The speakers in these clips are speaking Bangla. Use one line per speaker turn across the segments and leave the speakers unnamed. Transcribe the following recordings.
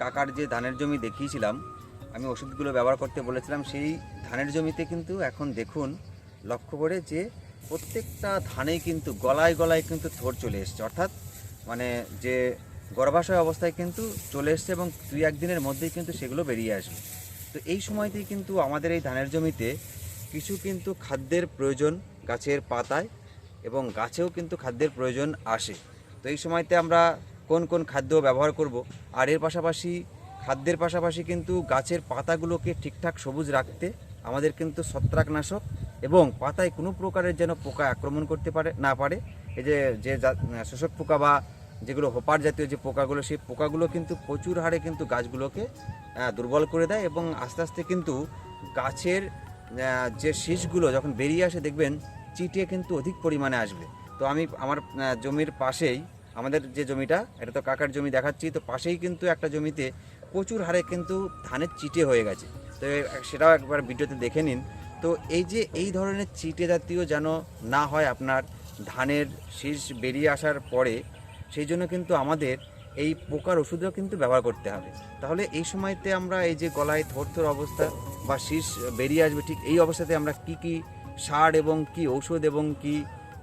কাকার যে ধানের জমি দেখিয়েছিলাম, আমি ওষুধগুলো ব্যবহার করতে বলেছিলাম, সেই ধানের জমিতে কিন্তু এখন দেখুন, লক্ষ্য করে যে প্রত্যেকটা ধানেই কিন্তু গলায় গলায় কিন্তু থোর চলে এসছে। অর্থাৎ মানে যে গর্ভাশয় অবস্থায় কিন্তু চলে এসছে এবং দুই একদিনের মধ্যেই কিন্তু সেগুলো বেরিয়ে আসবে। তো এই সময়তেই কিন্তু আমাদের এই ধানের জমিতে কিছু কিন্তু খাদ্যের প্রয়োজন গাছের পাতায় এবং গাছেও কিন্তু খাদ্যের প্রয়োজন আসে। তো এই সময়তে আমরা কোন কোন খাদ্য ব্যবহার করব, আর এর পাশাপাশি খাদ্যের পাশাপাশি কিন্তু গাছের পাতাগুলোকে ঠিকঠাক সবুজ রাখতে আমাদের কিন্তু ছত্রাকনাশক এবং পাতায় কোনো প্রকারের যেন পোকা আক্রমণ করতে পারে, না পারে। এই যে যে শোষক পোকা বা যেগুলো হোপার জাতীয় যে পোকাগুলো, সেই পোকাগুলো কিন্তু প্রচুর হারে কিন্তু গাছগুলোকে দুর্বল করে দেয় এবং আস্তে আস্তে কিন্তু গাছের যে শীষগুলো যখন বেরিয়ে আসে দেখবেন চিটিয়ে কিন্তু অধিক পরিমাণে আসবে। তো আমি আমার জমির পাশেই আমাদের যে জমিটা, এটা তো কাকার জমি দেখাচ্ছি, তো পাশেই কিন্তু একটা জমিতে প্রচুর হারে কিন্তু ধানের চিটে হয়ে গেছে। তো সেটাও একবার ভিডিওতে দেখে নিন। তো এই যে এই ধরনের চিটে জাতীয় যেন না হয় আপনার ধানের শীষ বেরিয়ে আসার পরে, সেই জন্য কিন্তু আমাদের এই পোকার ওষুধও কিন্তু ব্যবহার করতে হবে। তাহলে এই সময়তে আমরা এই যে গলায় থর থর অবস্থা বা শীষ বেরিয়ে আসবে, ঠিক এই অবস্থাতে আমরা কি কি সার এবং কি ঔষধ এবং কি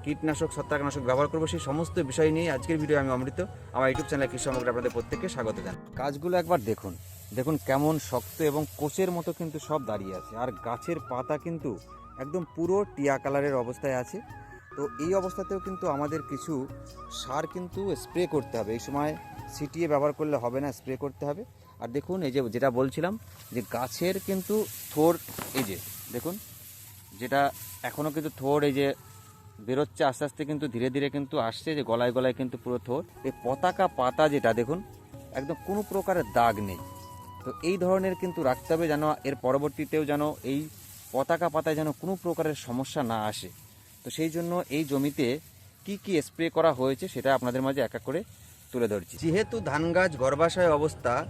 কীটনাশক, ছত্রাকনাশক ব্যবহার করব, সেই সমস্ত বিষয় নিয়ে আজকের ভিডিও আমি অমৃত। আমার ইউটিউব চ্যানেল কৃষি সামগ্রী আপনাদের প্রত্যেককে স্বাগত জানাই। গাছগুলো একবার দেখুন। দেখুন কেমন শক্ত এবং কোচের মতো কিন্তু সব দাঁড়িয়ে আছে। আর গাছের পাতা কিন্তু একদম পুরো টিয়া কালারের অবস্থায় আছে। তো এই অবস্থাতেও কিন্তু আমাদের কিছু সার কিন্তু স্প্রে করতে হবে। এই সময় ছিটিয়ে ব্যবহার করলে হবে না স্প্রে করতে হবে। আর দেখুন, এই যে যেটা বলছিলাম, যে গাছের কিন্তু থোর, এই যে দেখুন, যেটা এখনও কিন্তু থোর, এই যে বেরোচ্ছে আস্তে আস্তে কিন্তু ধীরে ধীরে কিন্তু আসছে যে গলায় গলায় কিন্তু পুরো থোর। এই পতাকা পাতা যেটা, দেখুন, একদম কোনো প্রকারের দাগ নেই। তো এই ধরনের কিন্তু রাখতে হবে যেন এর পরবর্তীতেও যেন এই পতাকা পাতায় যেন কোনো প্রকারের সমস্যা না আসে। তো সেই জন্য এই জমিতে কি কি স্প্রে করা হয়েছে সেটা আপনাদের মাঝে এক এক করে তুলে ধরছি। যেহেতু ধান গাছ গর্ভাশয় অবস্থা,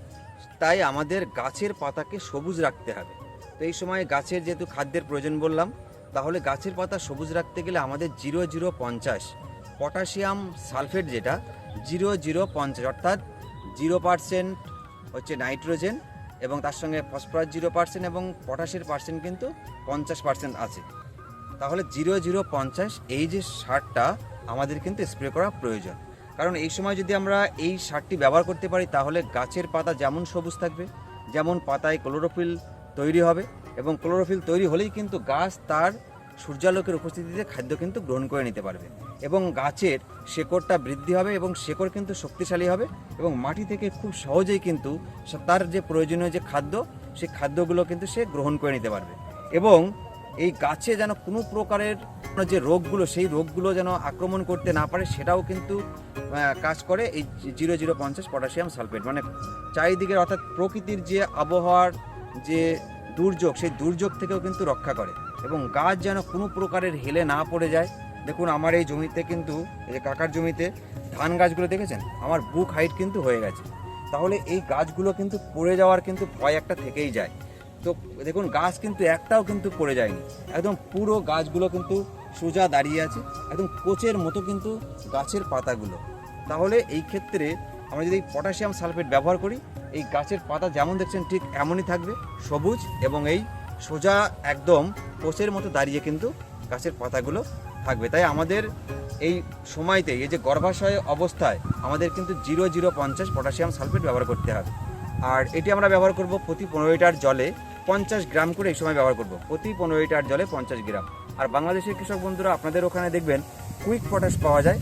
তাই আমাদের গাছের পাতাকে সবুজ রাখতে হবে। তো এই সময় গাছের যেহেতু খাদ্যের প্রয়োজন বললাম তাহলে গাছের পাতা সবুজ রাখতে গেলে আমাদের জিরো জিরো পঞ্চাশ। পটাশিয়াম সালফেট যেটা, জিরো জিরো পঞ্চাশ, অর্থাৎ জিরো পার্সেন্ট হচ্ছে নাইট্রোজেন এবং তার সঙ্গে ফসফরাস জিরো পার্সেন্ট এবং পটাশের পার্সেন্ট কিন্তু পঞ্চাশ পার্সেন্ট আছে। তাহলে জিরো জিরো পঞ্চাশ, এই যে সারটা আমাদের কিন্তু স্প্রে করা প্রয়োজন। কারণ এই সময় যদি আমরা এই সারটি ব্যবহার করতে পারি, তাহলে গাছের পাতা যেমন সবুজ থাকবে, যেমন পাতায় ক্লোরোফিল তৈরি হবে এবং ক্লোরোফিল তৈরি হলেই কিন্তু গাছ তার সূর্যালোকের উপস্থিতিতে খাদ্য কিন্তু গ্রহণ করে নিতে পারবে। এবং গাছের শেকড়টা বৃদ্ধি হবে এবং শেকড় কিন্তু শক্তিশালী হবে এবং মাটি থেকে খুব সহজেই কিন্তু তার যে প্রয়োজনীয় যে খাদ্য, সেই খাদ্যগুলো কিন্তু সে গ্রহণ করে নিতে পারবে। এবং এই গাছে যেন কোনো প্রকারের যে রোগগুলো, সেই রোগগুলো যেন আক্রমণ করতে না পারে, সেটাও কিন্তু কাজ করে এই জিরো জিরো পঞ্চাশ পটাশিয়াম সালফেট। মানে চারিদিকের অর্থাৎ প্রকৃতির যে আবহাওয়ার যে দুর্যোগ, সেই দুর্যোগ থেকেও কিন্তু রক্ষা করে এবং গাছ যেন কোনো প্রকারের হেলে না পড়ে যায়। দেখুন, আমার এই জমিতে কিন্তু, এই যে কাকার জমিতে ধান গাছগুলো দেখেছেন? আমার বুক হাইট কিন্তু হয়ে গেছে। তাহলে এই গাছগুলো কিন্তু পড়ে যাওয়ার কিন্তু ভয় একটা থেকেই যায়। তো দেখুন, গাছ কিন্তু একটাও কিন্তু পড়ে যায়নি। একদম পুরো গাছগুলো কিন্তু সোজা দাঁড়িয়ে আছে। একদম কোচের মতো কিন্তু গাছের পাতাগুলো। তাহলে এই ক্ষেত্রে আমরা যদি পটাশিয়াম সালফেট ব্যবহার করি, এই গাছের পাতা যেমন দেখছেন ঠিক এমনই থাকবে, সবুজ এবং এই সোজা একদম কোচের মতো দাঁড়িয়ে কিন্তু গাছের পাতাগুলো থাকবে। তাই আমাদের এই সময়তে, এই যে গর্ভাশয় অবস্থায় আমাদের কিন্তু জিরো জিরো পঞ্চাশ পটাশিয়াম সালফেট ব্যবহার করতে হবে। আর এটি আমরা ব্যবহার করব প্রতি পনেরো লিটার জলে পঞ্চাশ গ্রাম করে এই সময় ব্যবহার করব। প্রতি পনেরো লিটার জলে পঞ্চাশ গ্রাম। আর বাংলাদেশের কৃষক বন্ধুরা, আপনাদের ওখানে দেখবেন কুইক পটাশ পাওয়া যায়।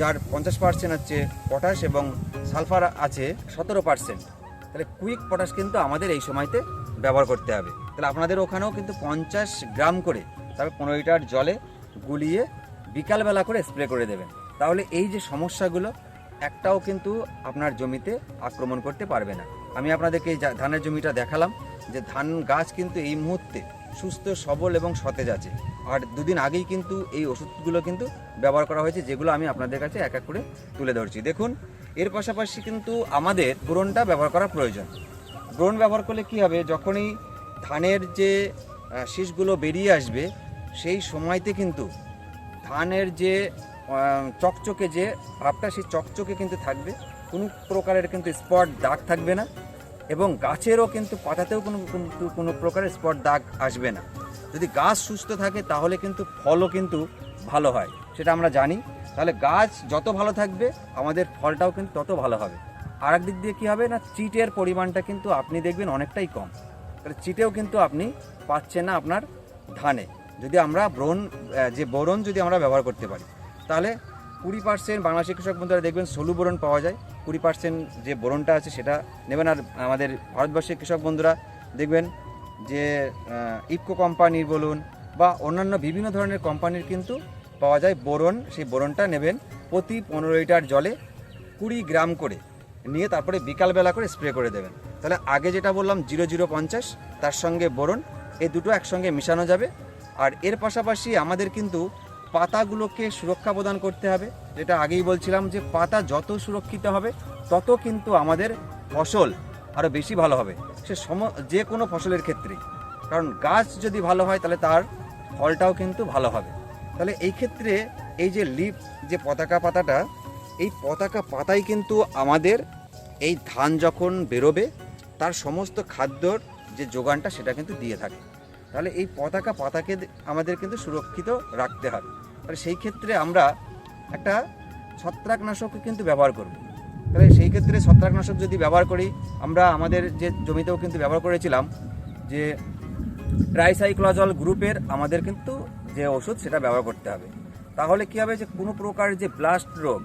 যার পঞ্চাশ পার্সেন্ট হচ্ছে পটাশ এবং সালফার আছে সতেরো পার্সেন্ট তাহলে কুইক পটাশ কিন্তু আমাদের এই সময়তে ব্যবহার করতে হবে। তাহলে আপনাদের ওখানেও কিন্তু পঞ্চাশ গ্রাম করে তারপর পনেরো লিটার জলে গুলিয়ে বিকালবেলা করে স্প্রে করে দেবেন। তাহলে এই যে সমস্যাগুলো, একটাও কিন্তু আপনার জমিতে আক্রমণ করতে পারবে না। আমি আপনাদেরকে ধানের জমিটা দেখালাম যে ধান গাছ কিন্তু এই মুহূর্তে সুস্থ, সবল এবং সতেজ আছে। আর দুদিন আগেই কিন্তু এই ওষুধগুলো কিন্তু ব্যবহার করা হয়েছে, যেগুলো আমি আপনাদের কাছে এক এক করে তুলে ধরছি। দেখুন, এর পাশাপাশি কিন্তু আমাদের ব্রণটা ব্যবহার করা প্রয়োজন। ব্রণ ব্যবহার করলে কি হবে? যখনই ধানের যে শীষগুলো বেরিয়ে আসবে, সেই সময়তে কিন্তু ধানের যে চকচকে যে ভাবটা, সেই চকচকে কিন্তু থাকবে। কোনো প্রকারের কিন্তু স্পট দাগ থাকবে না। এবং গাছেরও কিন্তু পাতাতেও কোনো কোনো প্রকারের স্পট দাগ আসবে না। যদি গাছ সুস্থ থাকে তাহলে কিন্তু ফলও কিন্তু ভালো হয়, সেটা আমরা জানি। তাহলে গাছ যত ভালো থাকবে, আমাদের ফলটাও কিন্তু তত ভালো হবে। আর দিক দিয়ে কী হবে না, চিটের পরিমাণটা কিন্তু আপনি দেখবেন অনেকটাই কম। তাহলে চিটেও কিন্তু আপনি পাচ্ছেন না আপনার ধানে। যদি আমরা ব্রণ যে বোরন যদি আমরা ব্যবহার করতে পারি, তাহলে কুড়ি পার্সেন্ট বাংলাদেশের কৃষক বন্ধুরা দেখবেন সলু বোরন পাওয়া যায়। কুড়ি পার্সেন্ট যে বোরনটা আছে সেটা নেবেন। আর আমাদের ভারতবর্ষের কৃষক বন্ধুরা দেখবেন যে ইফকো কোম্পানির বলুন বা অন্যান্য বিভিন্ন ধরনের কোম্পানির কিন্তু পাওয়া যায় বোরন সেই বোরনটা নেবেন প্রতি পনেরো লিটার জলে কুড়ি গ্রাম করে নিয়ে তারপরে বিকালবেলা করে স্প্রে করে দেবেন। তাহলে আগে যেটা বললাম জিরো জিরো পঞ্চাশ, তার সঙ্গে বোরন এই দুটো একসঙ্গে মেশানো যাবে। আর এর পাশাপাশি আমাদের কিন্তু পাতাগুলোকে সুরক্ষা প্রদান করতে হবে। যেটা আগেই বলছিলাম যে পাতা যত সুরক্ষিত হবে, তত কিন্তু আমাদের ফসল আরও বেশি ভালো হবে। সে সম, যে কোনো ফসলের ক্ষেত্রেই। কারণ গাছ যদি ভালো হয়, তাহলে তার ফলটাও কিন্তু ভালো হবে। তাহলে এই ক্ষেত্রে এই যে লিপ যে পতাকা পাতাটা, এই পতাকা পাতাই কিন্তু আমাদের এই ধান যখন বেরোবে, তার সমস্ত খাদ্যর যে যোগানটা সেটা কিন্তু দিয়ে থাকে। তাহলে এই পতাকা পাতাকে আমাদের কিন্তু সুরক্ষিত রাখতে হবে। তাহলে সেই ক্ষেত্রে আমরা একটা ছত্রাকনাশক কিন্তু ব্যবহার করব। তাহলে সেই ক্ষেত্রে ছত্রাকনাশক যদি ব্যবহার করি, আমরা আমাদের যে জমিতেও কিন্তু ব্যবহার করেছিলাম, যে ট্রাইসাইক্লোজল গ্রুপের আমাদের কিন্তু যে ওষুধ সেটা ব্যবহার করতে হবে। তাহলে কি হবে যে কোনো প্রকার যে ব্লাস্ট রোগ,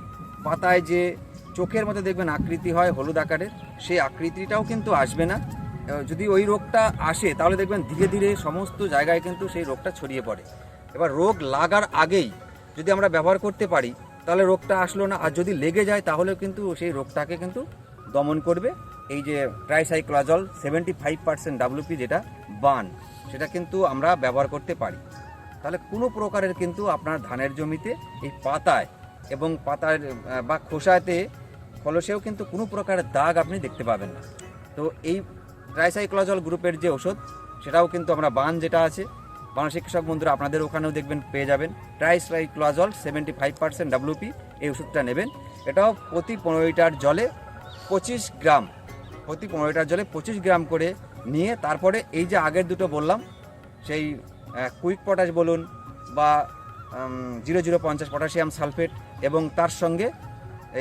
পাতায় যে চোখের মধ্যে দেখবেন আকৃতি হয় হলুদ আকারের, সেই আকৃতিটাও কিন্তু আসবে না। যদি ওই রোগটা আসে, তাহলে দেখবেন ধীরে ধীরে সমস্ত জায়গায় কিন্তু সেই রোগটা ছড়িয়ে পড়ে। এবার রোগ লাগার আগেই যদি আমরা ব্যবহার করতে পারি, তাহলে রোগটা আসলো না। আর যদি লেগে যায়, তাহলেও কিন্তু সেই রোগটাকে কিন্তু দমন করবে। এই যে tricyclazole seventy five percent WP যেটা, বান, সেটা কিন্তু আমরা ব্যবহার করতে পারি। তাহলে কোনো প্রকারের কিন্তু আপনার ধানের জমিতে এই পাতায় এবং পাতার বা খোসাতে ফলসেও কিন্তু কোনো প্রকারের দাগ আপনি দেখতে পাবেন না। তো এই ট্রাইসাইক্লোজল গ্রুপের যে ওষুধ সেটাও কিন্তু আমরা বান যেটা আছে বাংলাদেশের কৃষক বন্ধুরা, আপনাদের ওখানেও দেখবেন, পেয়ে যাবেন। Tricyclazole seventy five percent WP এই ওষুধটা নেবেন। এটাও প্রতি পনেরো লিটার জলে পঁচিশ গ্রাম, প্রতি পনেরো লিটার জলে পঁচিশ গ্রাম করে নিয়ে তারপরে এই যে আগের দুটো বললাম, সেই কুইক পটাশ বলুন বা জিরো জিরো পঞ্চাশ পটাশিয়াম সালফেট এবং তার সঙ্গে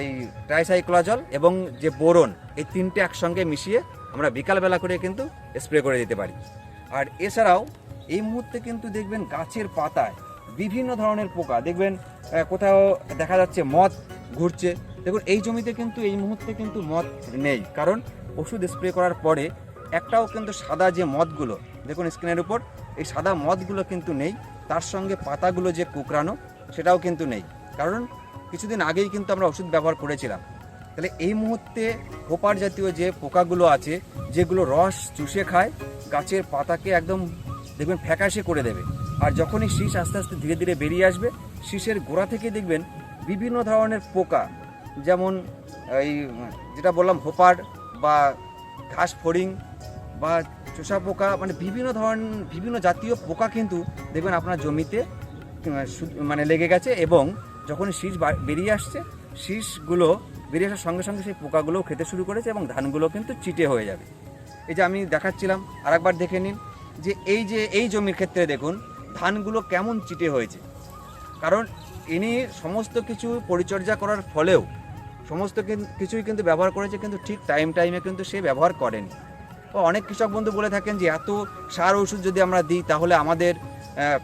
এই ট্রাইসাইক্লোজল এবং যে বোরন, এই তিনটে একসঙ্গে মিশিয়ে আমরা বিকালবেলা করে কিন্তু স্প্রে করে দিতে পারি। আর এছাড়াও এই মুহূর্তে কিন্তু দেখবেন গাছের পাতায় বিভিন্ন ধরনের পোকা। দেখবেন কোথাও দেখা যাচ্ছে মদ ঘুরছে। দেখুন, এই জমিতে কিন্তু এই মুহূর্তে কিন্তু মদ নেই। কারণ ওষুধ স্প্রে করার পরে একটাও কিন্তু সাদা যে মদগুলো, দেখুন স্ক্রিনের উপর, এই সাদা মদগুলো কিন্তু নেই। তার সঙ্গে পাতাগুলো যে কুকরানো সেটাও কিন্তু নেই। কারণ কিছুদিন আগেই কিন্তু আমরা ওষুধ ব্যবহার করেছিলাম। তাহলে এই মুহূর্তে হোপার জাতীয় যে পোকাগুলো আছে, যেগুলো রস চুষে খায়, গাছের পাতাকে একদম দেখবেন ফ্যাকাশে করে দেবে। আর যখনই শীষ আস্তে আস্তে ধীরে ধীরে বেরিয়ে আসবে, শীষের গোড়া থেকে দেখবেন বিভিন্ন ধরনের পোকা, যেমন এই যেটা বললাম হোপার বা ঘাস ফড়িং বা চোষা পোকা মানে বিভিন্ন ধরনের বিভিন্ন জাতীয় পোকা কিন্তু দেখবেন আপনার জমিতে মানে লেগে গেছে এবং যখন শীষ বেরিয়ে আসছে, শীষগুলো বেরিয়ে আসার সঙ্গে সঙ্গে সেই পোকাগুলোও খেতে শুরু করেছে এবং ধানগুলো কিন্তু চিটে হয়ে যাবে। এই যে আমি দেখাচ্ছিলাম, আরেকবার দেখে নিন। যে এই যে, এই জমির ক্ষেত্রে দেখুন, ধানগুলো কেমন চিটে হয়েছে। কারণ ইনি সমস্ত কিছু পরিচর্যা করার ফলেও, সমস্ত কিছুই কিন্তু ব্যবহার করেছে, কিন্তু ঠিক টাইম টাইমে কিন্তু সে ব্যবহার করেনি। অনেক কৃষক বন্ধু বলে থাকেন যে, এত সার ওষুধ যদি আমরা দিই, তাহলে আমাদের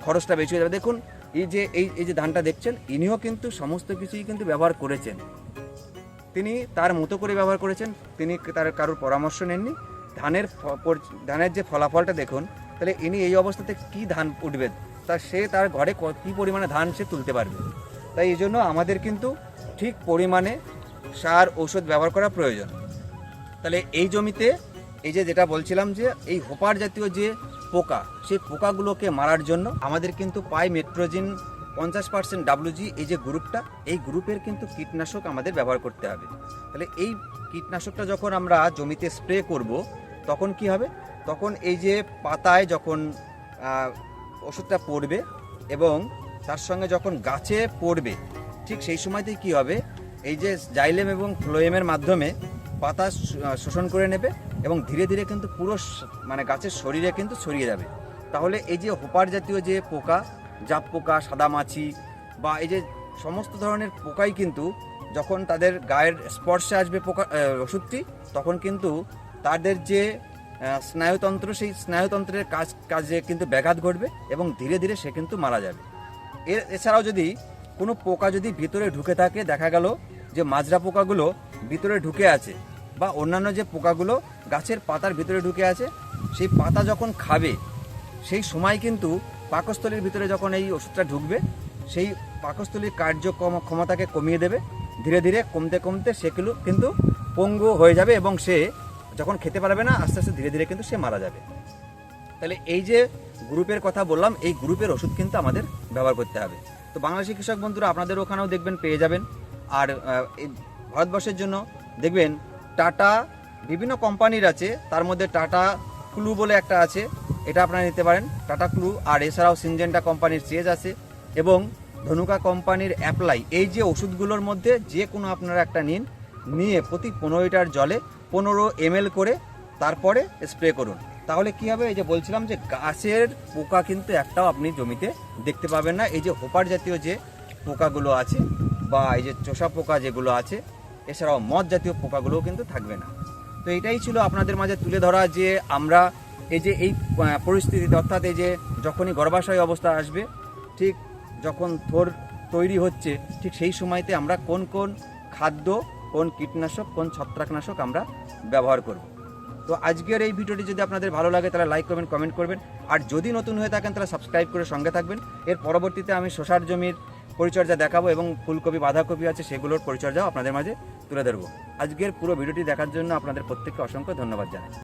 খরচটা বেশি হয়ে যাবে। দেখুন, এই যে, এই এই যে ধানটা দেখছেন, ইনিও কিন্তু সমস্ত কিছুই কিন্তু ব্যবহার করেছেন। তিনি তার মতো করে ব্যবহার করেছেন, তিনি তার কারোর পরামর্শ নেননি। ধানের ধানের যে ফলাফলটা দেখুন তাহলে ইনি এই অবস্থাতে কি ধান উঠবে? তা সে তার ঘরে ক- পরিমাণে ধান সে তুলতে পারবে? তাই এই জন্য আমাদের কিন্তু ঠিক পরিমাণে সার, ঔষধ ব্যবহার করা প্রয়োজন। তাহলে এই জমিতে এই যে যেটা বলছিলাম যে এই হোপার জাতীয় যে পোকা, সেই পোকাগুলোকে মারার জন্য আমাদের কিন্তু পাই মেট্রোজিন পঞ্চাশ পার্সেন্ট ডাব্লুজি এই যে গ্রুপটা, এই গ্রুপের কিন্তু কীটনাশক আমাদের ব্যবহার করতে হবে। তাহলে এই কীটনাশকটা যখন আমরা জমিতে স্প্রে করব, তখন কি হবে? তখন এই যে পাতায় যখন ওষুধটা পড়বে এবং তার সঙ্গে যখন গাছে পড়বে, ঠিক সেই সময়তেই কি হবে? এই যে জাইলেম এবং ফ্লোয়েমের মাধ্যমে পাতা শোষণ করে নেবে এবং ধীরে ধীরে কিন্তু পুরো মানে গাছের শরীরে কিন্তু ছড়িয়ে যাবে। তাহলে এই যে হোপার জাতীয় যে পোকা, জাপ পোকা, সাদা মাছি বা এই যে সমস্ত ধরনের পোকাই কিন্তু যখন তাদের গায়ের স্পর্শে আসবে পোকা ওষুধটি, তখন কিন্তু তাদের যে স্নায়ুতন্ত্র, সেই স্নায়ুতন্ত্রের কাজ, কাজে কিন্তু ব্যাঘাত ঘটবে এবং ধীরে ধীরে সে কিন্তু মারা যাবে। এর, এছাড়াও যদি কোনো পোকা যদি ভিতরে ঢুকে থাকে, দেখা গেল যে মাজরা পোকাগুলো ভিতরে ঢুকে আছে বা অন্যান্য যে পোকাগুলো গাছের পাতার ভিতরে ঢুকে আছে, সেই পাতা যখন খাবে, সেই সময় কিন্তু পাকস্থলীর ভিতরে যখন এই ওষুধটা ঢুকবে, সেই পাকস্থলীর কার্যক্ষম ক্ষমতাকে কমিয়ে দেবে। ধীরে ধীরে কমতে কমতে সেগুলো কিন্তু পঙ্গু হয়ে যাবে এবং সে যখন খেতে পারবে না, আস্তে আস্তে ধীরে ধীরে কিন্তু সে মারা যাবে। তাহলে এই যে গ্রুপের কথা বললাম, এই গ্রুপের ওষুধ কিন্তু আমাদের ব্যবহার করতে হবে। তো বাংলাদেশি কৃষক বন্ধুরা, আপনাদের ওখানেও দেখবেন, পেয়ে যাবেন। আর ভারতবর্ষের জন্য দেখবেন, টাটা বিভিন্ন কোম্পানির আছে, তার মধ্যে টাটা ক্লু বলে একটা আছে, এটা আপনারা নিতে পারেন, টাটা ক্লু। আর এছাড়াও সিনজেন্টা কোম্পানির চেজ আছে এবং ধনুকা কোম্পানির অ্যাপ্লাই। এই যে ওষুধগুলোর মধ্যে যে কোনো আপনারা একটা নিন, নিয়ে প্রতি পনেরো লিটার জলে পনেরো এমএল করে তারপরে স্প্রে করুন। তাহলে কি হবে? এই যে বলছিলাম যে গাছের পোকা কিন্তু একটাও আপনি জমিতে দেখতে পাবেন না। এই যে হোপার জাতীয় যে পোকাগুলো আছে বা এই যে চোষা পোকা যেগুলো আছে, এছাড়াও মদ জাতীয় পোকাগুলোও কিন্তু থাকবে না। তো এটাই ছিল আপনাদের মাঝে তুলে ধরা যে আমরা এই যে এই পরিস্থিতিতে অর্থাৎ এই যে যখনই গর্ভাশয় অবস্থা আসবে, ঠিক যখন থোর তৈরি হচ্ছে, ঠিক সেই সময়তে আমরা কোন কোন খাদ্য কোন কীটনাশক, কোন ছত্রাকনাশক আমরা ব্যবহার করব। তো আজকের এই ভিডিওটি যদি আপনাদের ভালো লাগে, তাহলে লাইক করবেন কমেন্ট করবেন। আর যদি নতুন হয়ে থাকেন, তাহলে সাবস্ক্রাইব করে সঙ্গে থাকবেন। এর পরবর্তীতে আমি শশার জমির পরিচর্যা দেখাবো এবং ফুলকপি, বাঁধাকপি আছে, সেগুলোর পরিচর্যাও আপনাদের মাঝে তুলে ধরবো। আজকের পুরো ভিডিওটি দেখার জন্য আপনাদের প্রত্যেককে অসংখ্য ধন্যবাদ জানাই।